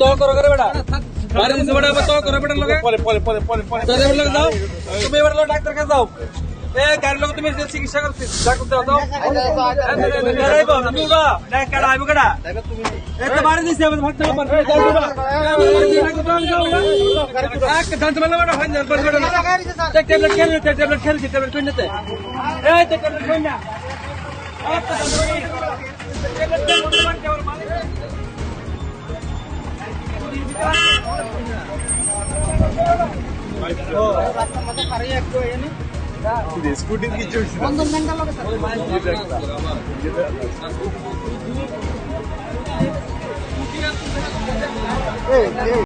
তো করো করে বেটা বাড়ি দিছে বেটা তো করো বেটার লগে। পরে পরে পরে পরে পরে। তাহলে এবার লগে যাও। তুমি এবার লগে ডাক্তার কাছে যাও। এ গাড়ির লগে তুমি যে চিকিৎসা করছিস ডাক্তার দাও যাও তো তুমি উড়া দেখ কাটা আইবো কাটা এ তো বাড়ি দিছে আমি ভাত খাব পারে যাও। উড়া এক দাঁত মারলে বেটা ফাইন জান পারে বেটা দেখ ট্যাবলেট খেলে ট্যাবলেট খেলে ট্যাবলেট কই নিতে এই তো ট্যাবলেট কই না আচ্ছা স্কুটি কিছু হয়েছে না।